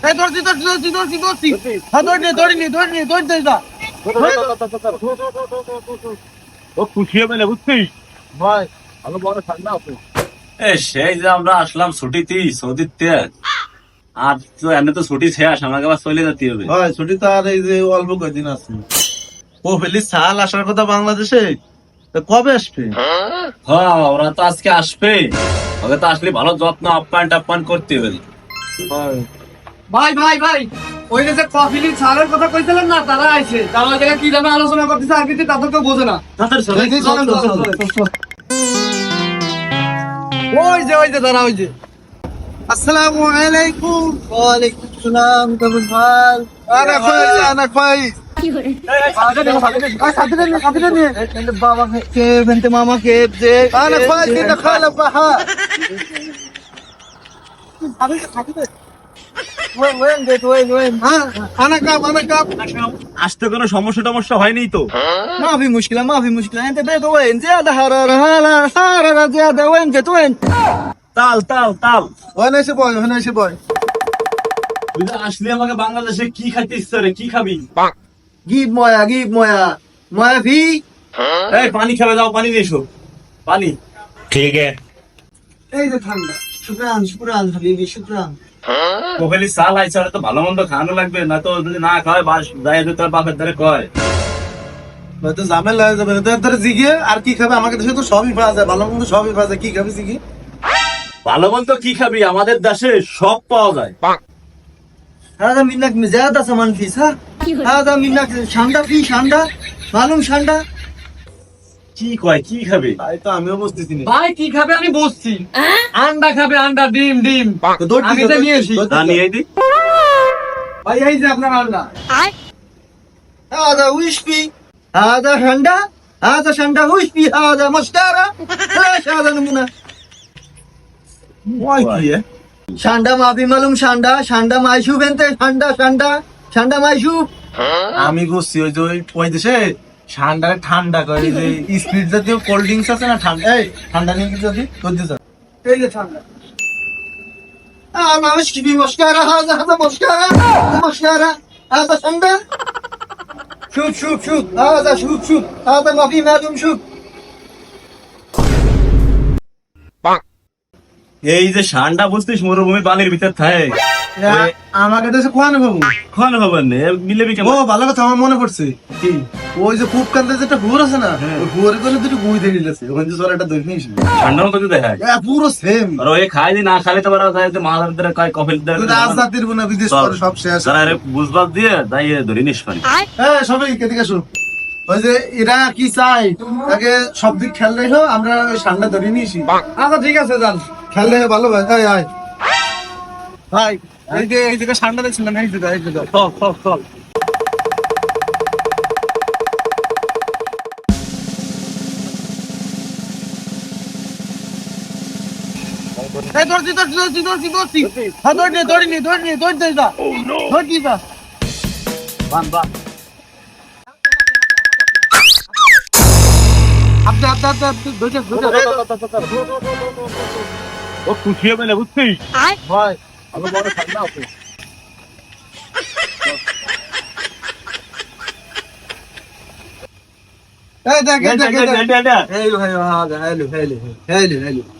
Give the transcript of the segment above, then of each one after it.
এই ধরছি ধরছি ধরছি ধরছি ধরছি হ্যাঁ ধরে নে ধরে নে ধরে নে ধরে দে ও খুশি হবে না বুঝছিস ভাই ভালো বড় ঠান্ডা আছে এ সেই যে আমরা আসলাম ছুটিতে সৌদিতে আর তো এমনি তো ছুটি শেষ আমাকে আবার চলে যেতে হবে ছুটি তো আর এই যে অল্প কয়দিন আছে ও ফেলি সাল আসার কথা বাংলাদেশে কবে আসবে হ্যাঁ ওরা তো আজকে আসবে ওকে তো আসলে ভালো যত্ন আপ্যায়ন টাপ্যায়ন করতে হবে ভাই ভাই ভাই ওই যে কফিলি ছাড়ের কথা কইছিলেন না তারা আইছে। তারা ওই জায়গায় কি দামে আলোচনা করতেছে আর কিছু তাদের কেউ বোঝে না। ওই যে ওই যে দাঁড়া ওই যে। আসসালামু আলাইকুম। ওয়ালাইকুম সালাম কেমন ভালো আরে ভাই আনা ভাই। বাবা কে বেনতে মামা কে যে আনা ভাই দিনা খালা বাহা। আনা কাপ আনা কাপ আসতে কোনো সমস্যা টমস্যা হয়নি তো? মাফি মুশকিল মাফি মুশকিল। এতে দে দোয়েন জিয়াদা হারার হালা সারা জিয়াদা ওয়েন যে তোয়েন তাল তাল তাল। ওয়েন এসে বয় ওয়েন এসে বয় আসলে আমাকে বাংলাদেশে কি খাইতে ইচ্ছে রে? কি খাবি? গিব ময়া গিব ময়া। ময়া ভি? এই পানি খেলে যাও পানি নিয়ে এসো। পানি। ঠিক আছে। এই যে ঠান্ডা। শুক্রান শুক্রান হাবিবি শুক্রান কোহেলি সাল আইছে ওরা তো ভালো মন্দ খাওয়ানো লাগবে না তো যদি না খাওয়ায় বাস যায় তো তোর বাপের দ্বারে কয় তো ঝামেলা হয়ে যাবে তো তোর জিগে আর কি খাবে আমাকে দেশে তো সবই পাওয়া যায় ভালো মন্দ সবই পাওয়া যায় কি খাবে জিগে ভালো মন্দ কি খাবি আমাদের দেশে সব পাওয়া যায় هذا منك زيادة سمن فيس ها هذا منك شاندا في شاندا معلوم شاندا কি কয় কি খাবে তাই তো আমিও বুঝতেছি না ভাই কি খাবে আমি বসছি আন্ডা খাবে আন্ডা ডিম ডিম তো দৌড় আমি তো নিয়ে এসি। তা নিয়ে দি ভাই এই যে আপনার আন্ডা هذا وش في هذا شندا هذا شندا وش في هذا مسكرة ليش هذا نمونة ওই কি এ? شاندا ما في معلوم شاندا شاندا ما يشوف انت شاندا شاندا شاندا ما يشوف আমি বুঝছি ওই যে ওই- ওই ঠান্ডা ঠান্ডা করে যে স্পিড জাতীয় কোল্ড ড্রিঙ্কস আছে না ঠান্ডা এই। ঠান্ডা নিয়ে কিছু যদি তোর দিতে এই যে ঠান্ডা। মানুষ কি হাজা হাজা shoot shoot shoot shoot shoot মাফি শুট এই যে ঠান্ডা বসতিস মরুভূমি পানির ভিতর থাকে আমাকে তো খোয়ানো বাবু খোয়ানো বাবু মিলে ও ভালো কথা আমার মনে পড়ছে। কি? ওই যে খুব কান্দে যেটা ভুর আছে না ওই ভুয়ারে করে দুটো গুই দিয়ে দিলেছে ওখানে যে একটা দই নিয়েছে ঠান্ডা মতো দেখায়। পুরো সেম আর ওই খাই দি না খালি তো পারা যায় যে মাথার দ্বারা কয় কফিল রাজনীতির গুণা বিদেশ করে সব শেষ। আরে বুঝবাদ দিয়ে তাই ধরে নিস পানি হ্যাঁ সবাই কেদিকে শুন ওই যে এরা কি চাই তাকে সব দিক খেয়াল রেখো আমরা ওই সামনে ধরে নিয়েছি আচ্ছা ঠিক আছে যান। খেয়াল রেখে ভালো ভাই আয়। আয়। ভাই এই যে এই দিকে সামনে দেখছিলেন এই দিকে এই দিকে চল চল চল। এই ধরছি ধরছি ধরছি ধরছি ধরছি হ্যাঁ ধরে নে ধরে নে ধরে নে ধরে দিস না ধরে দিস না বান বান আপনি আপনি আপনি ধরে ধরে ও খুশি হবে না বুঝছিস ভাই আমি বড় ঠান্ডা আছি এই দেখ দেখ দেখ এই hello hello hello hello hello hello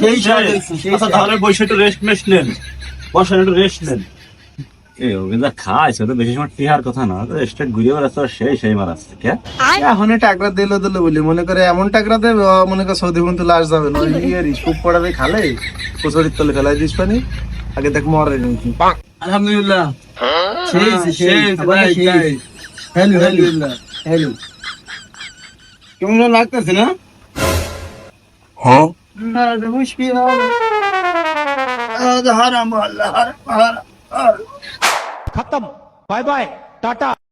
সেই স্বাদ হয়েছে আচ্ছা তাহলে বসে একটু রেস্ট মেস্ট নেন। বসেন একটু রেস্ট নেন। খাইছে তো বেশি সময় টিহার কথা না। স্টেট ঘুরে বেড়াচ্ছে সেই সেই মারাচ্ছে কে? এখন টাকরা দিল দিল বলি মনে করে এমন টাকরা দেবে মনে করে সৌদি পর্যন্ত লাশ যাবে। না ইয়ারি সুপ পড়াবে খালে? কচুরির তলে ফেলাই দিস পানি। আগে দেখ মরে নাকি। আলহামদুলিল্লাহ। সেই সেই সেই। Hello hello. হ্যালো। কেমন লাগতেছে না? هذا مشكلة هذا هرم والله هرم هرم هرم ختم باي باي টাটা